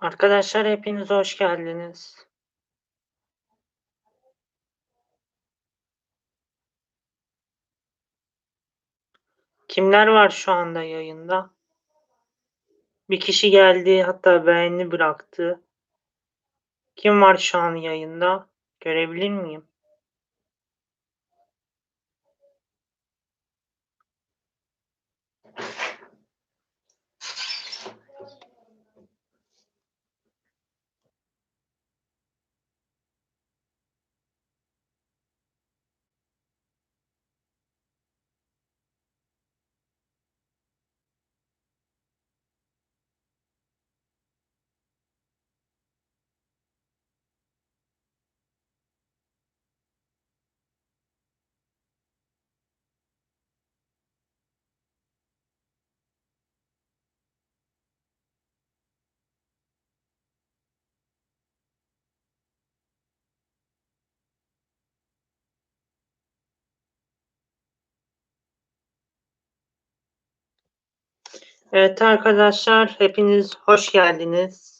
Arkadaşlar hepiniz hoş geldiniz. Kimler var şu anda yayında? Bir kişi geldi hatta beğeni bıraktı. Kim var şu an yayında? Görebilir miyim? Evet arkadaşlar hepiniz hoş geldiniz.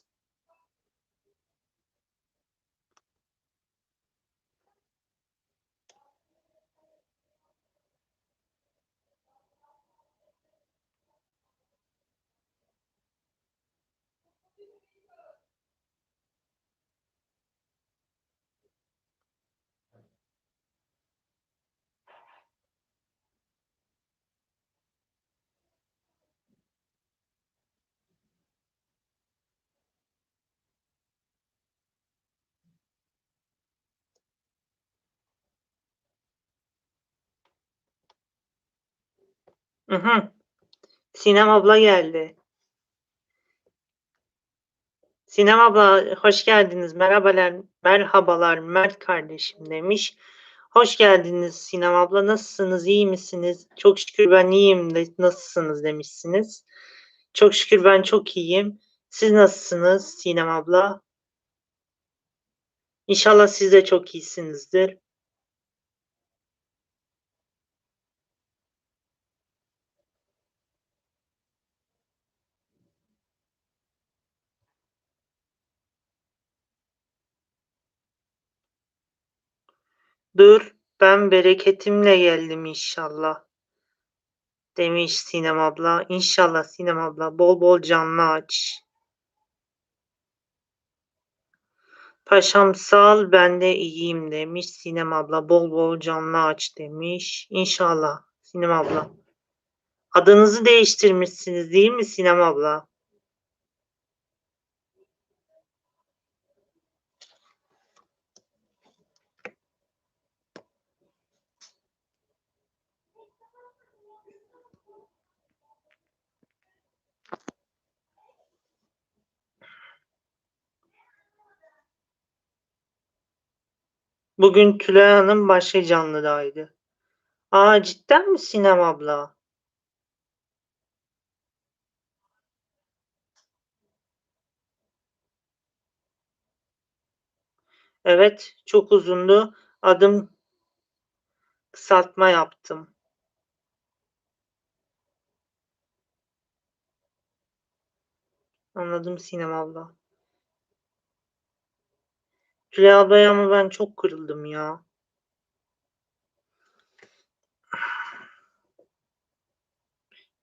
Hı hı. Sinem abla geldi. Sinem abla hoş geldiniz. Merhabalar, merhabalar Mert kardeşim demiş. Hoş geldiniz Sinem abla. Nasılsınız? İyi misiniz? Çok şükür ben iyiyim de nasılsınız demişsiniz. Çok şükür ben çok iyiyim. Siz nasılsınız Sinem abla? İnşallah siz de çok iyisinizdir. Dur, ben bereketimle geldim inşallah. demiş Sinem abla. İnşallah Sinem abla bol bol canlı aç. Paşam sağ ol ben de iyiyim demiş Sinem abla. Bol bol canlı aç demiş. İnşallah Sinem abla. Adınızı değiştirmişsiniz değil mi Sinem abla? Bugün Tülay Hanım başka canlıdaydı. Aa cidden mi Sinem abla? Evet, çok uzundu. Adım kısaltma yaptım. Anladım Sinem abla. Tülay ablaya ama ben çok kırıldım ya.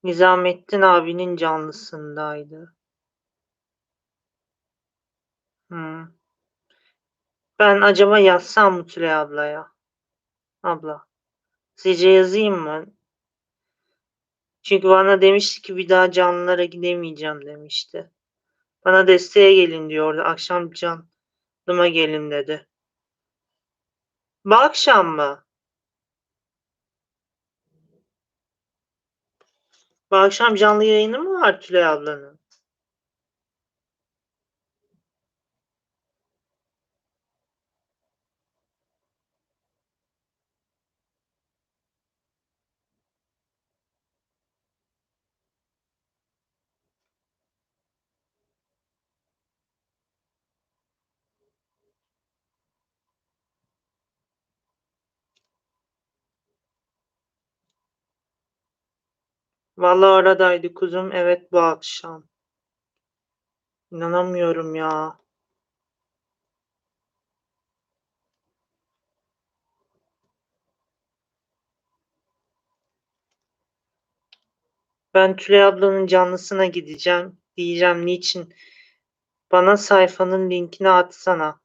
Nizamettin abinin canlısındaydı. Hı. Ben acaba yazsam mı Tülay ablaya? Abla. Sizce yazayım mı? Çünkü bana demişti ki bir daha canlılara gidemeyeceğim demişti. Bana desteğe gelin diyordu. Akşam canlıma gelin dedi. Bu akşam mı? Bu akşam canlı yayını mı var Tülay ablanın? Vallahi oradaydı kuzum. Evet bu akşam. İnanamıyorum ya. Ben Tülay ablanın canlısına gideceğim. Diyeceğim niçin? Bana sayfanın linkini atsana.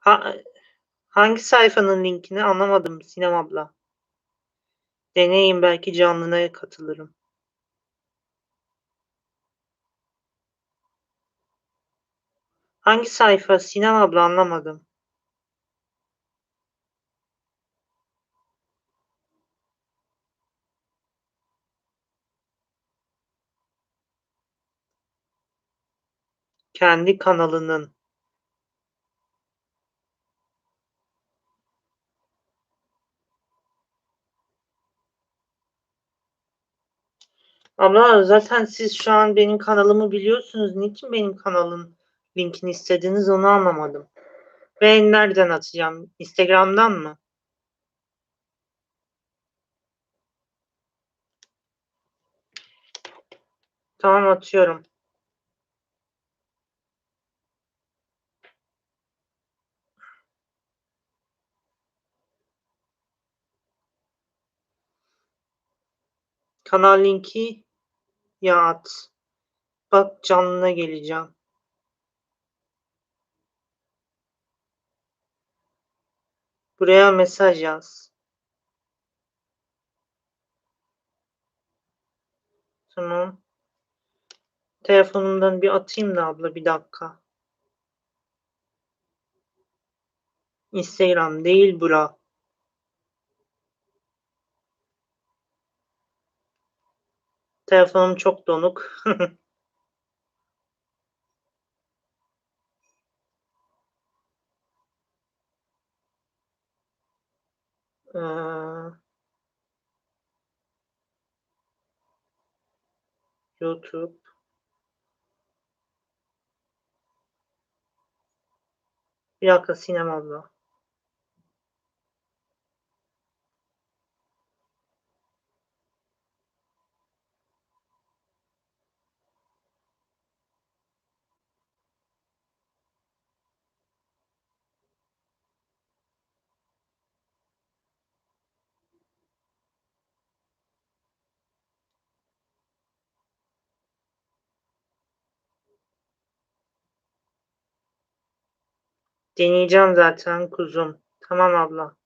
Ha, hangi sayfanın linkini anlamadım Sinem abla. Deneyim belki canlına katılırım. Hangi sayfa Sinem abla anlamadım. Kendi kanalının. Abla zaten siz şu an benim kanalımı biliyorsunuz. Niçin benim kanalın linkini istediniz onu anlamadım. Ve nereden atacağım? Instagram'dan mı? Tamam atıyorum. Kanal linki ya at. Bak canlına geleceğim. Buraya mesaj yaz. Tamam. Telefonumdan bir atayım da abla bir dakika. Instagram değil bura. Telefonum çok donuk. ee, YouTube. Bir dakika Sinem. Deneyeceğim zaten kuzum. Tamam abla.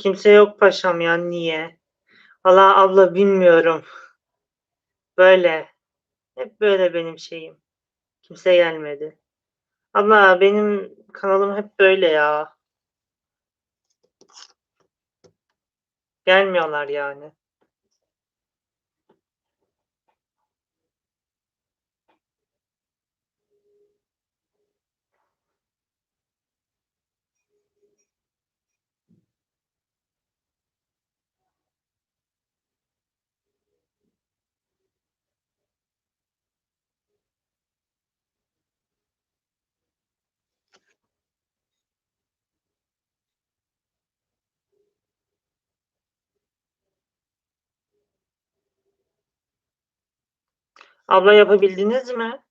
Kimse yok paşam ya. Niye? Valla abla bilmiyorum. Böyle. Hep böyle benim şeyim. Kimse gelmedi. Abla benim kanalım hep böyle ya. Gelmiyorlar yani. Abla yapabildiniz mi?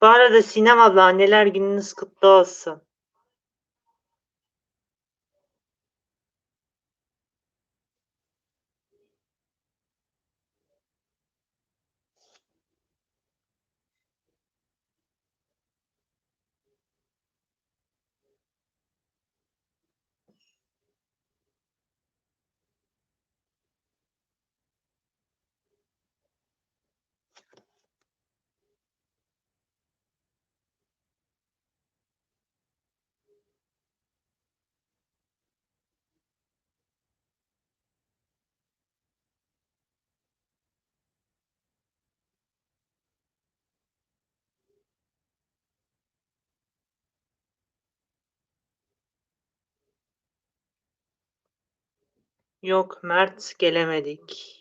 Bu arada Sinem abla anneler gününüz kutlu olsun. Yok Mert gelemedik.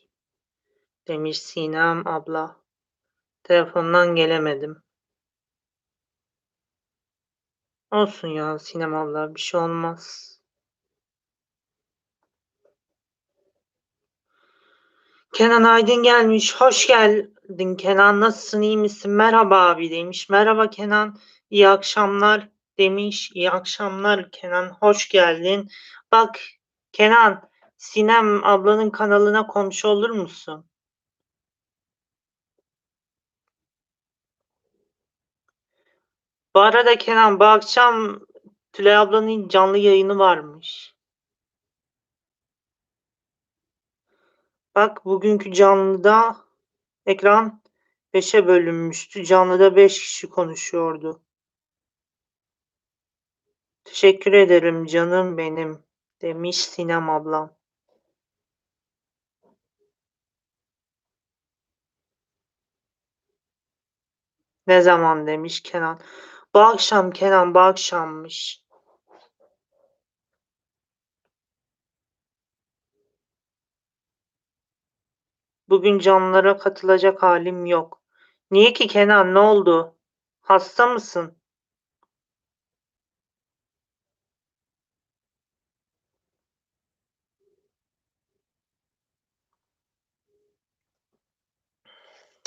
Demiş Sinem abla. Telefondan gelemedim. Olsun ya Sinem abla bir şey olmaz. Kenan Aydın gelmiş. Hoş geldin Kenan. Nasılsın? iyi misin? Merhaba abi demiş. Merhaba Kenan. İyi akşamlar demiş. İyi akşamlar Kenan. Hoş geldin. Bak Kenan, Sinem ablanın kanalına komşu olur musun? Bu arada Kenan bu akşam Tülay ablanın canlı yayını varmış. Bak bugünkü canlıda ekran 5'e bölünmüştü. Canlıda 5 kişi konuşuyordu. Teşekkür ederim canım benim demiş Sinem ablam. Ne zaman demiş Kenan. Bu akşam Kenan bu akşammış. Bugün canlılara katılacak halim yok. Niye ki Kenan ne oldu? Hasta mısın?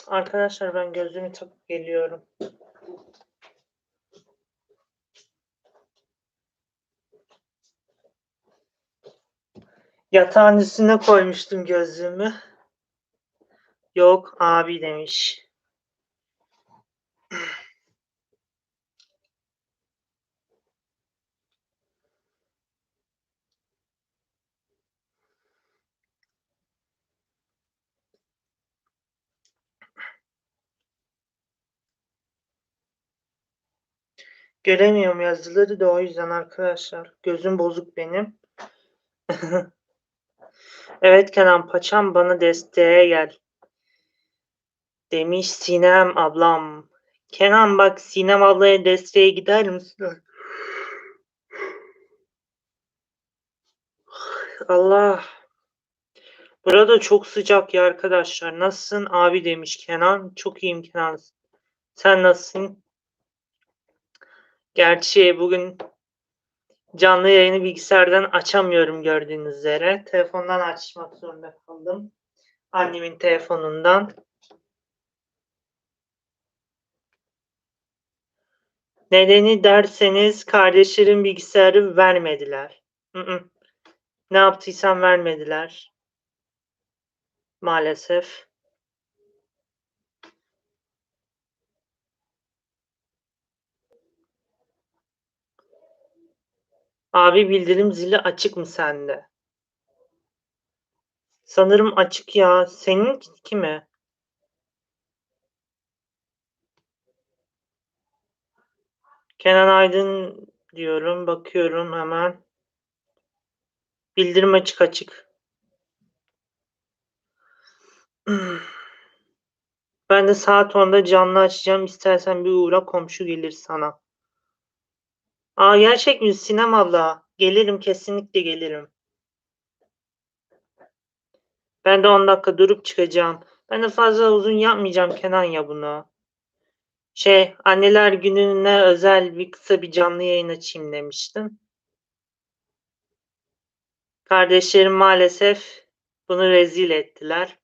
Arkadaşlar ben gözlüğümü takıp geliyorum. Yatağın üstüne koymuştum gözlüğümü. Yok abi demiş. Göremiyorum yazıları da o yüzden arkadaşlar. Gözüm bozuk benim. evet Kenan Paçam bana desteğe gel. Demiş Sinem ablam. Kenan bak Sinem ablaya desteğe gider misin? Allah. Burada çok sıcak ya arkadaşlar. Nasılsın abi demiş Kenan. Çok iyiyim Kenan. Sen nasılsın? Gerçi bugün canlı yayını bilgisayardan açamıyorum gördüğünüz üzere. Telefondan açmak zorunda kaldım. Annemin telefonundan. Nedeni derseniz kardeşlerim bilgisayarı vermediler. Ne yaptıysam vermediler. Maalesef. Abi bildirim zili açık mı sende? Sanırım açık ya. Seninki mi? Kenan Aydın diyorum. Bakıyorum hemen. Bildirim açık açık. Ben de saat 10'da canlı açacağım. İstersen bir uğra komşu gelir sana. Aa gerçek mi Sinem abla? Gelirim kesinlikle gelirim. Ben de 10 dakika durup çıkacağım. Ben de fazla uzun yapmayacağım Kenan ya bunu. Şey anneler gününe özel bir kısa bir canlı yayın açayım demiştim. Kardeşlerim maalesef bunu rezil ettiler.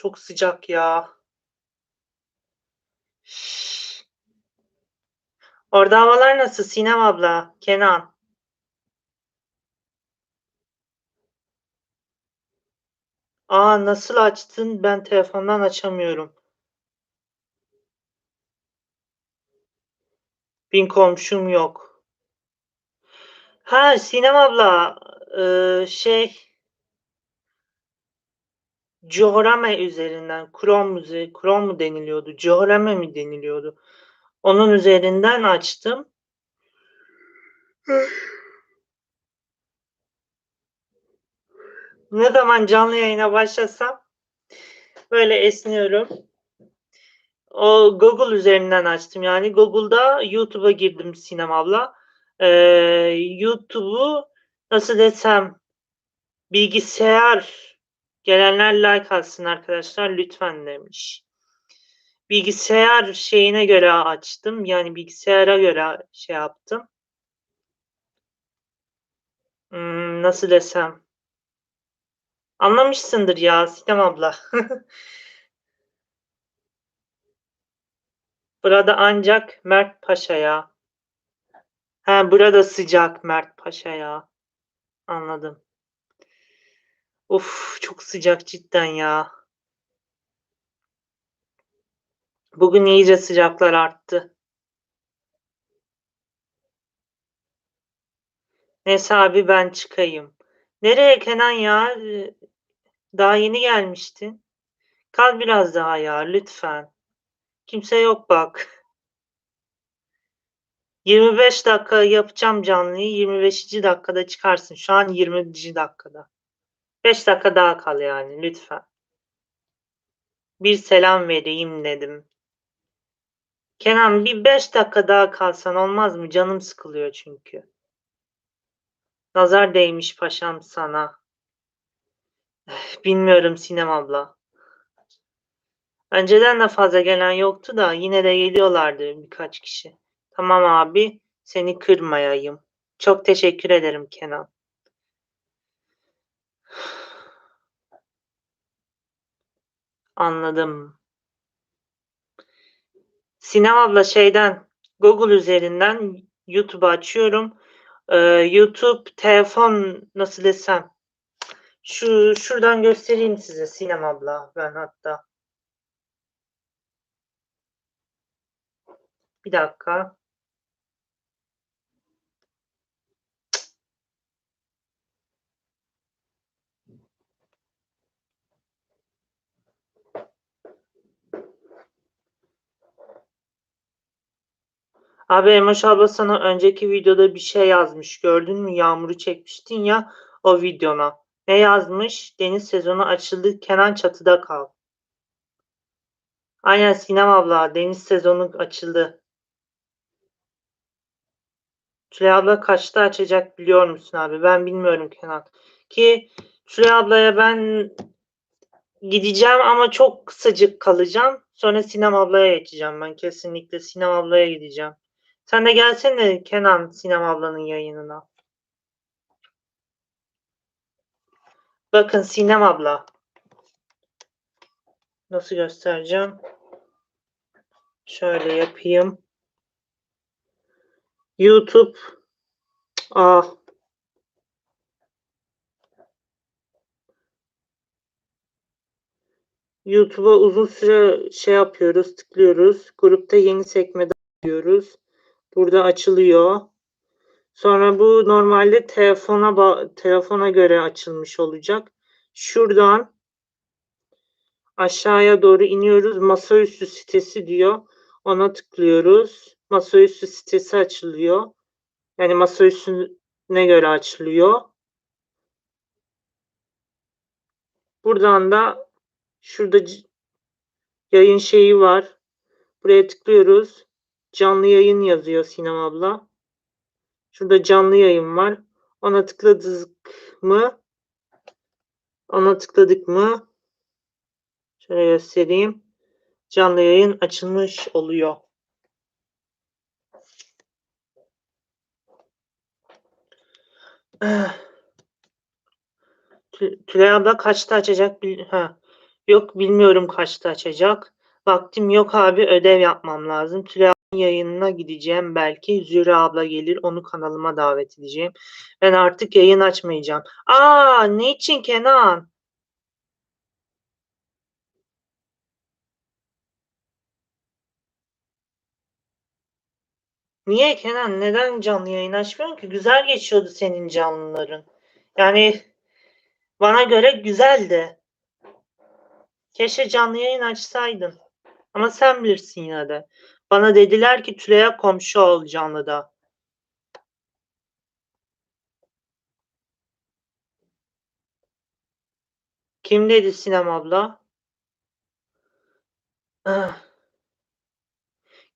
Çok sıcak ya. Orada havalar nasıl Sinem abla, Kenan? Aa nasıl açtın? Ben telefondan açamıyorum. Bin komşum yok. Ha Sinem abla, e, şey Cohrame üzerinden Chrome, üze- Chrome mu deniliyordu? Cohrame mi deniliyordu? Onun üzerinden açtım. ne zaman canlı yayına başlasam böyle esniyorum. O Google üzerinden açtım. Yani Google'da YouTube'a girdim Sinem abla. Ee, YouTube'u nasıl desem bilgisayar gelenler like alsın arkadaşlar lütfen demiş. Bilgisayar şeyine göre açtım. Yani bilgisayara göre şey yaptım. Hmm, nasıl desem. Anlamışsındır ya Sinem abla. Burada ancak Mert Paşa'ya. Ha burada sıcak Mert Paşa'ya. Anladım. Of çok sıcak cidden ya. Bugün iyice sıcaklar arttı. Neyse abi ben çıkayım. Nereye Kenan ya? Daha yeni gelmiştin. Kal biraz daha ya lütfen. Kimse yok bak. 25 dakika yapacağım canlıyı. 25. dakikada çıkarsın. Şu an 20. dakikada. 5 dakika daha kal yani lütfen. Bir selam vereyim dedim. Kenan bir 5 dakika daha kalsan olmaz mı? Canım sıkılıyor çünkü. Nazar değmiş paşam sana. Bilmiyorum Sinem abla. Önceden de fazla gelen yoktu da yine de geliyorlardı birkaç kişi. Tamam abi, seni kırmayayım. Çok teşekkür ederim Kenan. Anladım. Sinem abla şeyden Google üzerinden YouTube açıyorum. Ee, YouTube telefon nasıl desem şu şuradan göstereyim size Sinem abla ben hatta. Bir dakika. Abi Emoş abla sana önceki videoda bir şey yazmış. Gördün mü? Yağmuru çekmiştin ya. o videona. Ne yazmış? Deniz sezonu açıldı. Kenan çatıda kal. Aynen Sinem abla. Deniz sezonu açıldı. Tülay abla kaçta açacak biliyor musun abi? Ben bilmiyorum Kenan. Ki Tülay ablaya ben gideceğim ama çok kısacık kalacağım. Sonra Sinem ablaya geçeceğim ben kesinlikle. Sinem ablaya gideceğim. Sen de gelsene Kenan Sinem ablanın yayınına. Bakın Sinem abla. Nasıl göstereceğim? Şöyle yapayım. YouTube. Ah. YouTube'a uzun süre şey yapıyoruz, tıklıyoruz. Grupta yeni sekmede diyoruz. Burada açılıyor. Sonra bu normalde telefona telefona göre açılmış olacak. Şuradan aşağıya doğru iniyoruz. Masaüstü sitesi diyor. Ona tıklıyoruz. Masaüstü sitesi açılıyor. Yani masaüstüne göre açılıyor. Buradan da şurada yayın şeyi var. Buraya tıklıyoruz. Canlı yayın yazıyor Sinem abla. Şurada canlı yayın var. Ona tıkladık mı? Ona tıkladık mı? Şöyle göstereyim. Canlı yayın açılmış oluyor. Tülay abla kaçta açacak? Ha. Yok bilmiyorum kaçta açacak. Vaktim yok abi ödev yapmam lazım. Tülay yayınına gideceğim belki. Zühre abla gelir onu kanalıma davet edeceğim. Ben artık yayın açmayacağım. Aa ne için Kenan? Niye Kenan? Neden canlı yayın açmıyorsun ki? Güzel geçiyordu senin canlıların. Yani bana göre güzeldi. Keşke canlı yayın açsaydın. Ama sen bilirsin yine de. Bana dediler ki Tülay'a komşu ol canlıda. Kim dedi Sinem abla?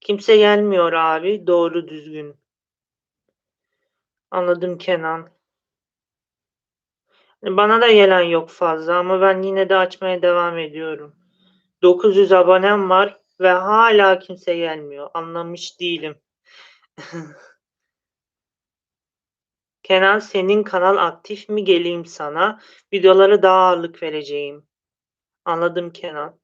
Kimse gelmiyor abi. Doğru düzgün. Anladım Kenan. Bana da gelen yok fazla ama ben yine de açmaya devam ediyorum. 900 abonem var ve hala kimse gelmiyor. Anlamış değilim. Kenan senin kanal aktif mi geleyim sana? Videolara daha ağırlık vereceğim. Anladım Kenan.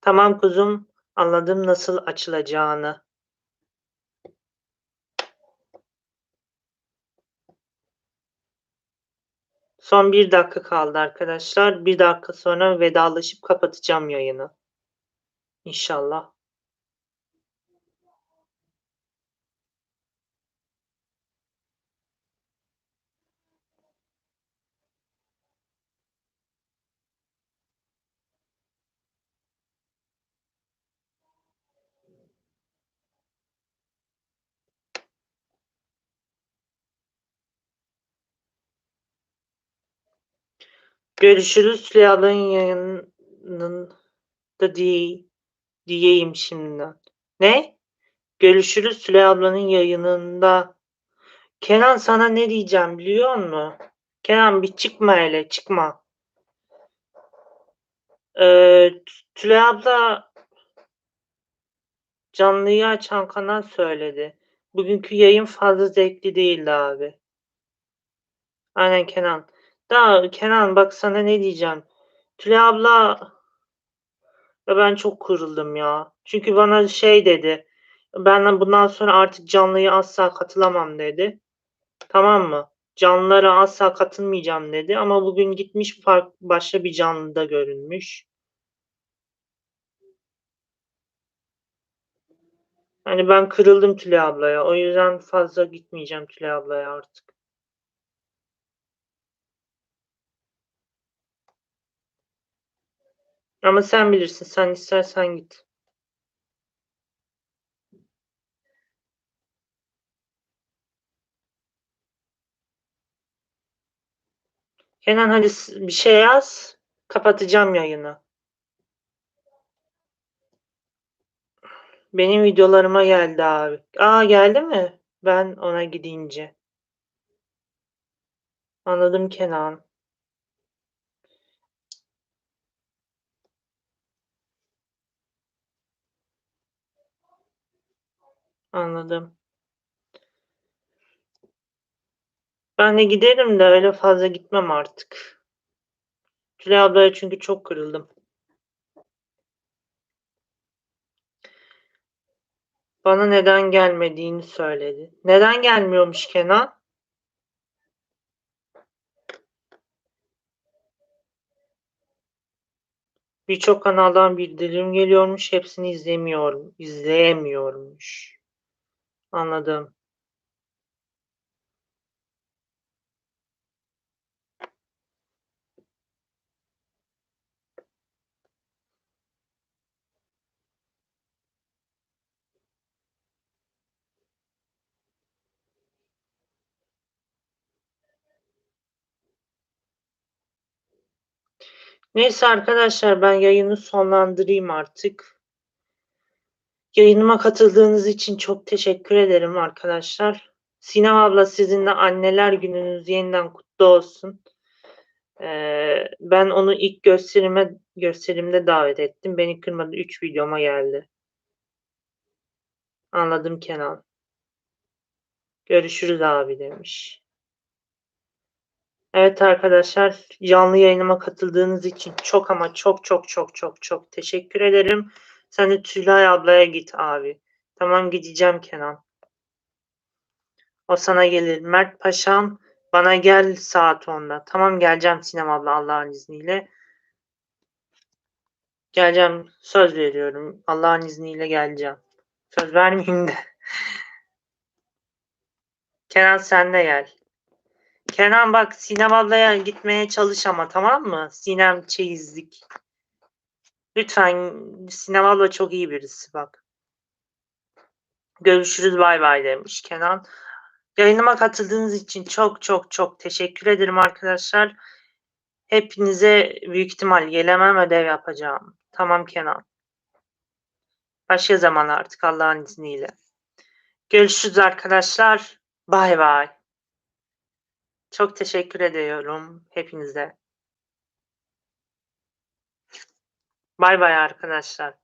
Tamam kuzum. Anladım nasıl açılacağını. Son bir dakika kaldı arkadaşlar. Bir dakika sonra vedalaşıp kapatacağım yayını. İnşallah. Görüşürüz Süleyha'nın yayınında diye, diyeyim şimdiden. Ne? Görüşürüz Süleyha ablanın yayınında. Kenan sana ne diyeceğim biliyor musun? Kenan bir çıkma hele çıkma. Ee, Tülay abla canlıyı açan kanal söyledi. Bugünkü yayın fazla zevkli değildi abi. Aynen Kenan. Da Kenan bak sana ne diyeceğim. Tülay abla ve ben çok kırıldım ya. Çünkü bana şey dedi. Ben bundan sonra artık canlıya asla katılamam dedi. Tamam mı? Canlılara asla katılmayacağım dedi. Ama bugün gitmiş fark, başka bir canlıda görünmüş. Hani ben kırıldım Tülay ablaya. O yüzden fazla gitmeyeceğim Tülay ablaya artık. Ama sen bilirsin. Sen istersen git. Kenan hadi bir şey yaz. Kapatacağım yayını. Benim videolarıma geldi abi. Aa geldi mi? Ben ona gidince. Anladım Kenan. Anladım. Ben de giderim de öyle fazla gitmem artık. Tülay ablaya çünkü çok kırıldım. Bana neden gelmediğini söyledi. Neden gelmiyormuş Kenan? Birçok kanaldan bildirim geliyormuş. Hepsini izlemiyorum, izleyemiyormuş. Anladım. Neyse arkadaşlar ben yayını sonlandırayım artık. Yayınıma katıldığınız için çok teşekkür ederim arkadaşlar. Sinem abla sizin de anneler gününüz yeniden kutlu olsun. Ee, ben onu ilk gösterime gösterimde davet ettim. Beni kırmadı. 3 videoma geldi. Anladım Kenan. Görüşürüz abi demiş. Evet arkadaşlar canlı yayınıma katıldığınız için çok ama çok çok çok çok çok teşekkür ederim. Sen de Tülay ablaya git abi. Tamam gideceğim Kenan. O sana gelir. Mert Paşam bana gel saat 10'da. Tamam geleceğim Sinem abla Allah'ın izniyle. Geleceğim. Söz veriyorum. Allah'ın izniyle geleceğim. Söz vermeyeyim de. Kenan sen de gel. Kenan bak Sinem ablaya gitmeye çalış ama tamam mı? Sinem çeyizlik. Lütfen Sinem abla çok iyi birisi bak. Görüşürüz bay bay demiş Kenan. Yayınıma katıldığınız için çok çok çok teşekkür ederim arkadaşlar. Hepinize büyük ihtimal gelemem ödev yapacağım. Tamam Kenan. Başka zaman artık Allah'ın izniyle. Görüşürüz arkadaşlar. Bay bay. Çok teşekkür ediyorum hepinize. Bay bay arkadaşlar.